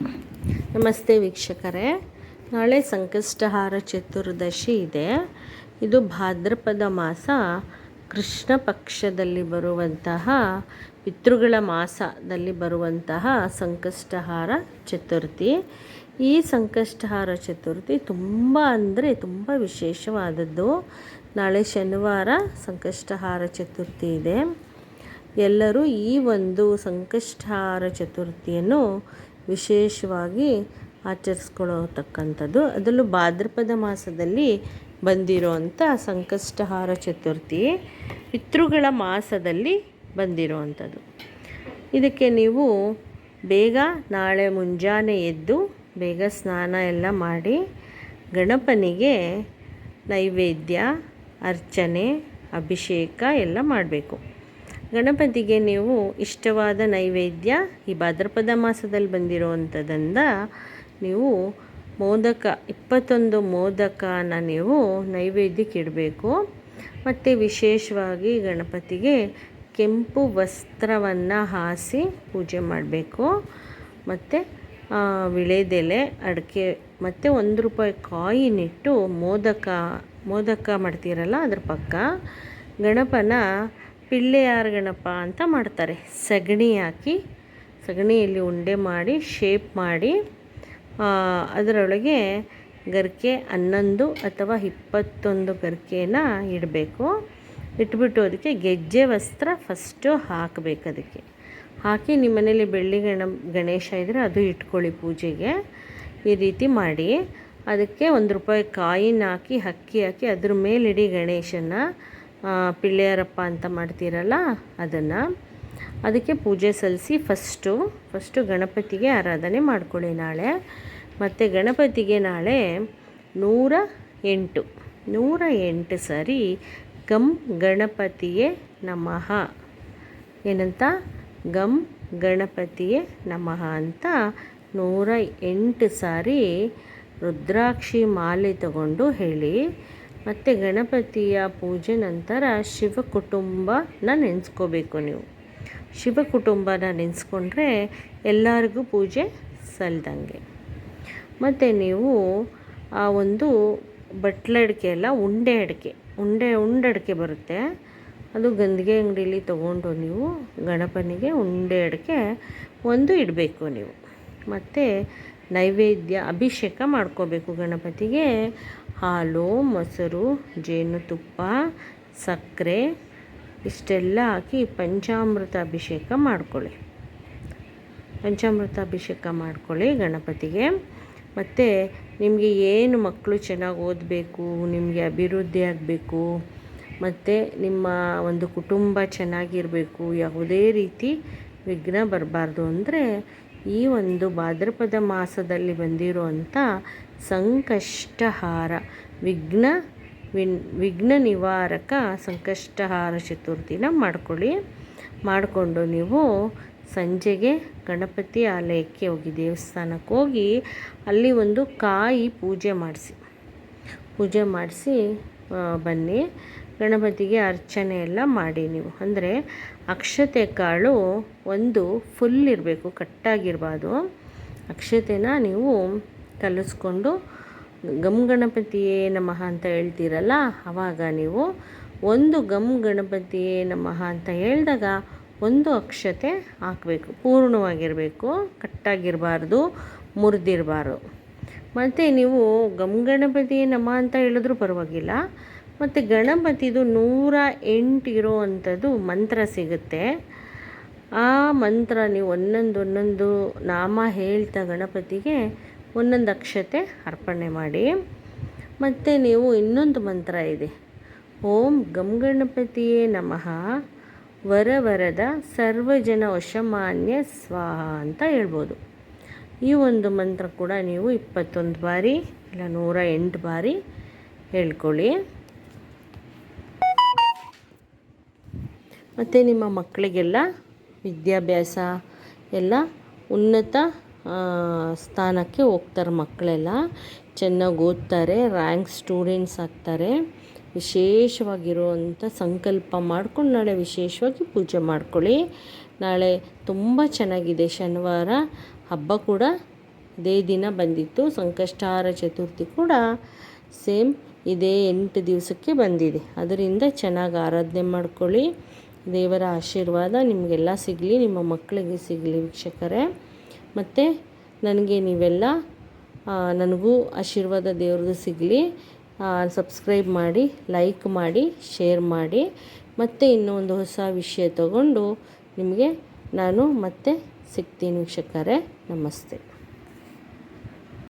ನಮಸ್ತೆ ವೀಕ್ಷಕರೇ. ನಾಳೆ ಸಂಕಷ್ಟಹಾರ ಚತುರ್ದಶಿ ಇದೆ. ಇದು ಭಾದ್ರಪದ ಮಾಸ. ಕೃಷ್ಣ ಪಕ್ಷದಲ್ಲಿ ಬರುವಂತಹ, ಪಿತೃಗಳ ಮಾಸದಲ್ಲಿ ಬರುವಂತಹ ಸಂಕಷ್ಟಹಾರ ಚತುರ್ಥಿ. ಈ ಸಂಕಷ್ಟಹಾರ ಚತುರ್ಥಿ ತುಂಬ ಅಂದರೆ ತುಂಬ ವಿಶೇಷವಾದದ್ದು. ನಾಳೆ ಶನಿವಾರ ಸಂಕಷ್ಟಹಾರ ಚತುರ್ಥಿ ಇದೆ. ಎಲ್ಲರೂ ಈ ಒಂದು ಸಂಕಷ್ಟಹಾರ ಚತುರ್ಥಿಯನ್ನು ವಿಶೇಷವಾಗಿ ಆಚರಿಸ್ಕೊಳ್ಳತಕ್ಕಂಥದ್ದು. ಅದರಲ್ಲೂ ಭಾದ್ರಪದ ಮಾಸದಲ್ಲಿ ಬಂದಿರುವಂಥ ಸಂಕಷ್ಟಹಾರ ಚತುರ್ಥಿ ಪಿತೃಗಳ ಮಾಸದಲ್ಲಿ ಬಂದಿರೋವಂಥದ್ದು. ಇದಕ್ಕೆ ನೀವು ಬೇಗ ನಾಳೆ ಮುಂಜಾನೆ ಎದ್ದು ಬೇಗ ಸ್ನಾನ ಎಲ್ಲ ಮಾಡಿ ಗಣಪನಿಗೆ ನೈವೇದ್ಯ, ಅರ್ಚನೆ, ಅಭಿಷೇಕ ಎಲ್ಲ ಮಾಡಬೇಕು. ಗಣಪತಿಗೆ ನೀವು ಇಷ್ಟವಾದ ನೈವೇದ್ಯ ಈ ಭಾದ್ರಪದ ಮಾಸದಲ್ಲಿ ಬಂದಿರುವಂಥದ್ದರಿಂದ ನೀವು ಮೋದಕ, ಇಪ್ಪತ್ತೊಂದು ಮೋದಕನ ನೀವು ನೈವೇದ್ಯಕ್ಕೆ ಇಡಬೇಕು. ಮತ್ತು ವಿಶೇಷವಾಗಿ ಗಣಪತಿಗೆ ಕೆಂಪು ವಸ್ತ್ರವನ್ನು ಹಾಸಿ ಪೂಜೆ ಮಾಡಬೇಕು. ಮತ್ತು ವಿಳೆದೆಲೆ, ಅಡಿಕೆ, ಮತ್ತು ಒಂದು ರೂಪಾಯಿ ಕಾಯಿನಿಟ್ಟು ಮೋದಕ ಮೋದಕ ಮಾಡ್ತೀರಲ್ಲ ಅದ್ರ ಪಕ್ಕ ಗಣಪನ ಪಿಳ್ಳೆಯಾರ ಗಣಪ ಅಂತ ಮಾಡ್ತಾರೆ. ಸಗಣಿ ಹಾಕಿ, ಸಗಣಿಯಲ್ಲಿ ಉಂಡೆ ಮಾಡಿ ಶೇಪ್ ಮಾಡಿ ಅದರೊಳಗೆ ಗರಿಕೆ ಹನ್ನೊಂದು ಅಥವಾ ಇಪ್ಪತ್ತೊಂದು ಗರಿಕೆನ ಇಡಬೇಕು. ಇಟ್ಬಿಟ್ಟು ಅದಕ್ಕೆ ಗೆಜ್ಜೆ ವಸ್ತ್ರ ಫಸ್ಟು ಹಾಕಬೇಕು ಅದಕ್ಕೆ. ಹಾಕಿ ನಿಮ್ಮ ಮನೇಲಿ ಬೆಳ್ಳಿ ಗಣ, ಗಣೇಶ ಇದ್ದರೆ ಅದು ಇಟ್ಕೊಳ್ಳಿ ಪೂಜೆಗೆ. ಈ ರೀತಿ ಮಾಡಿ. ಅದಕ್ಕೆ ಒಂದು ರೂಪಾಯಿ ಕಾಯಿನ ಹಾಕಿ, ಅಕ್ಕಿ ಹಾಕಿ, ಅದ್ರ ಮೇಲಿಡಿ ಗಣೇಶನ ಪಿಳ್ಳೆಯರಪ್ಪ ಅಂತ ಮಾಡ್ತೀರಲ್ಲ, ಅದನ್ನು. ಅದಕ್ಕೆ ಪೂಜೆ ಸಲ್ಲಿಸಿ ಫಸ್ಟು ಫಸ್ಟು ಗಣಪತಿಗೆ ಆರಾಧನೆ ಮಾಡ್ಕೊಳ್ಳಿ ನಾಳೆ. ಮತ್ತು ಗಣಪತಿಗೆ ನಾಳೆ ನೂರ ಎಂಟು ನೂರ ಎಂಟು ಸರಿ ಗಮ್ ಗಣಪತಿಯೇ ನಮಃ. ಏನಂತ? ಗಮ್ ಗಣಪತಿಯೇ ನಮಃ ಅಂತ ನೂರ ಎಂಟು ಸಾರಿ ರುದ್ರಾಕ್ಷಿ ಮಾಲೆ ತಗೊಂಡು ಹೇಳಿ ಮತ್ತು ಗಣಪತಿಯ ಪೂಜೆ ನಂತರ ಶಿವ ಕುಟುಂಬನ ನೆನೆಸ್ಕೋಬೇಕು ನೀವು. ಶಿವ ಕುಟುಂಬನ ನೆನೆಸ್ಕೊಂಡ್ರೆ ಎಲ್ಲರಿಗೂ ಪೂಜೆ ಸಲ್ದಂಗೆ. ಮತ್ತು ನೀವು ಆ ಒಂದು ಬಟ್ಲೆ ಅಡಿಕೆ ಅಲ್ಲ, ಉಂಡೆ ಅಡಿಕೆ. ಉಂಡೆ ಉಂಡೆ ಅಡಿಕೆ ಬರುತ್ತೆ. ಅದು ಗಂದಿಗೆ ಅಂಗಡೀಲಿ ತೊಗೊಂಡು ನೀವು ಗಣಪನಿಗೆ ಉಂಡೆ ಅಡಿಕೆ ಒಂದು ಇಡಬೇಕು ನೀವು. ಮತ್ತು ನೈವೇದ್ಯ ಅಭಿಷೇಕ ಮಾಡ್ಕೋಬೇಕು ಗಣಪತಿಗೆ. ಹಾಲು, ಮೊಸರು, ಜೇನುತುಪ್ಪ, ಸಕ್ಕರೆ ಇಷ್ಟೆಲ್ಲ ಹಾಕಿ ಪಂಚಾಮೃತ ಅಭಿಷೇಕ ಮಾಡ್ಕೊಳ್ಳಿ. ಪಂಚಾಮೃತ ಅಭಿಷೇಕ ಮಾಡ್ಕೊಳ್ಳಿ ಗಣಪತಿಗೆ. ಮತ್ತು ನಿಮಗೆ ಏನು ಮಕ್ಕಳು ಚೆನ್ನಾಗಿ ಓದಬೇಕು, ನಿಮಗೆ ಅಭಿವೃದ್ಧಿ ಆಗಬೇಕು, ಮತ್ತು ನಿಮ್ಮ ಒಂದು ಕುಟುಂಬ ಚೆನ್ನಾಗಿರಬೇಕು, ಯಾವುದೇ ರೀತಿ ವಿಘ್ನ ಬರಬಾರ್ದು ಅಂದರೆ ಈ ಒಂದು ಭಾದ್ರಪದ ಮಾಸದಲ್ಲಿ ಬಂದಿರುವಂಥ ಸಂಕಷ್ಟಹಾರ, ವಿಘ್ನ ವಿನ್, ವಿಘ್ನ ನಿವಾರಕ ಸಂಕಷ್ಟಹಾರ ಚತುರ್ಥಿನ ಮಾಡ್ಕೊಳ್ಳಿ. ಮಾಡಿಕೊಂಡು ನೀವು ಸಂಜೆಗೆ ಗಣಪತಿ ಆಲಯಕ್ಕೆ ಹೋಗಿ, ದೇವಸ್ಥಾನಕ್ಕೆ ಹೋಗಿ ಅಲ್ಲಿ ಒಂದು ಕಾಯಿ ಪೂಜೆ ಮಾಡಿಸಿ. ಪೂಜೆ ಮಾಡಿಸಿ ಬನ್ನಿ. ಗಣಪತಿಗೆ ಅರ್ಚನೆ ಎಲ್ಲ ಮಾಡಿ ನೀವು. ಅಂದರೆ ಅಕ್ಷತೆ ಕಾಳು ಒಂದು ಫುಲ್ ಇರಬೇಕು, ಕಟ್ಟಾಗಿರಬಾರ್ದು. ಅಕ್ಷತೆನ ನೀವು ಕಲಿಸ್ಕೊಂಡು ಗಮ್ ಗಣಪತಿಯೇ ನಮಃ ಅಂತ ಹೇಳ್ತೀರಲ್ಲ ಆವಾಗ ನೀವು ಒಂದು ಗಮ್ ಗಣಪತಿಯೇ ನಮಃ ಅಂತ ಹೇಳಿದಾಗ ಒಂದು ಅಕ್ಷತೆ ಹಾಕಬೇಕು. ಪೂರ್ಣವಾಗಿರಬೇಕು, ಕಟ್ಟಾಗಿರಬಾರ್ದು, ಮುರಿದಿರಬಾರ್ದು. ಮತ್ತು ನೀವು ಗಮ್ ಗಣಪತಿಯೇ ನಮಃ ಅಂತ ಹೇಳಿದ್ರೂ ಪರವಾಗಿಲ್ಲ. ಮತ್ತು ಗಣಪತಿದು ನೂರ ಎಂಟು ಇರೋ ಅಂಥದ್ದು ಮಂತ್ರ ಸಿಗುತ್ತೆ. ಆ ಮಂತ್ರ ನೀವು ಒಂದೊಂದು ಒಂದೊಂದು ನಾಮ ಹೇಳ್ತಾ ಗಣಪತಿಗೆ ಒಂದೊಂದು ಅಕ್ಷತೆ ಅರ್ಪಣೆ ಮಾಡಿ. ಮತ್ತು ನೀವು ಇನ್ನೊಂದು ಮಂತ್ರ ಇದೆ. ಓಂ ಗಮ್ ಗಣಪತಿಯೇ ನಮಃ. ವರವರದ ಸರ್ವಜನ ವಶಮಾನ್ಯ ಸ್ವಾಹ ಅಂತ ಹೇಳ್ಬೋದು. ಈ ಒಂದು ಮಂತ್ರ ಕೂಡ ನೀವು ಇಪ್ಪತ್ತೊಂದು ಬಾರಿ ಇಲ್ಲ ನೂರ ಎಂಟು ಬಾರಿ ಹೇಳ್ಕೊಳ್ಳಿ. ಮತ್ತು ನಿಮ್ಮ ಮಕ್ಕಳಿಗೆಲ್ಲ ವಿದ್ಯಾಭ್ಯಾಸ ಎಲ್ಲ ಉನ್ನತ ಸ್ಥಾನಕ್ಕೆ ಹೋಗ್ತಾರೆ ಮಕ್ಕಳೆಲ್ಲ. ಚೆನ್ನಾಗಿ ಓದ್ತಾರೆ ರ್ಯಾಂಕ್ ಸ್ಟೂಡೆಂಟ್ಸ್ ಆಗ್ತಾರೆ. ವಿಶೇಷವಾಗಿರುವಂಥ ಸಂಕಲ್ಪ ಮಾಡ್ಕೊಂಡು ನಾಳೆ ವಿಶೇಷವಾಗಿ ಪೂಜೆ ಮಾಡ್ಕೊಳ್ಳಿ. ನಾಳೆ ತುಂಬ ಚೆನ್ನಾಗಿದೆ. ಶನಿವಾರ ಹಬ್ಬ ಕೂಡ ಇದೇ ದಿನ ಬಂದಿತ್ತು. ಸಂಕಷ್ಟಾರ ಚತುರ್ಥಿ ಕೂಡ ಸೇಮ್ ಇದೇ ಎಂಟು ದಿವಸಕ್ಕೆ ಬಂದಿದೆ. ಅದರಿಂದ ಚೆನ್ನಾಗಿ ಆರಾಧನೆ ಮಾಡ್ಕೊಳ್ಳಿ. ದೇವರ ಆಶೀರ್ವಾದ ನಿಮಗೆಲ್ಲ ಸಿಗಲಿ, ನಿಮ್ಮ ಮಕ್ಕಳಿಗೆ ಸಿಗಲಿ ವೀಕ್ಷಕರೇ. ಮತ್ತು ನನಗೆ ನೀವೆಲ್ಲ ನನಗೂ ಆಶೀರ್ವಾದ ದೇವ್ರದ್ದು ಸಿಗಲಿ. ಸಬ್ಸ್ಕ್ರೈಬ್ ಮಾಡಿ ಲೈಕ್ ಮಾಡಿ ಶೇರ್ ಮಾಡಿ. ಮತ್ತೆ ಇನ್ನೊಂದು ಹೊಸ ವಿಷಯ ತಗೊಂಡು ನಿಮಗೆ ನಾನು ಮತ್ತೆ ಸಿಗ್ತೀನಿ ವೀಕ್ಷಕರೇ. ನಮಸ್ತೆ.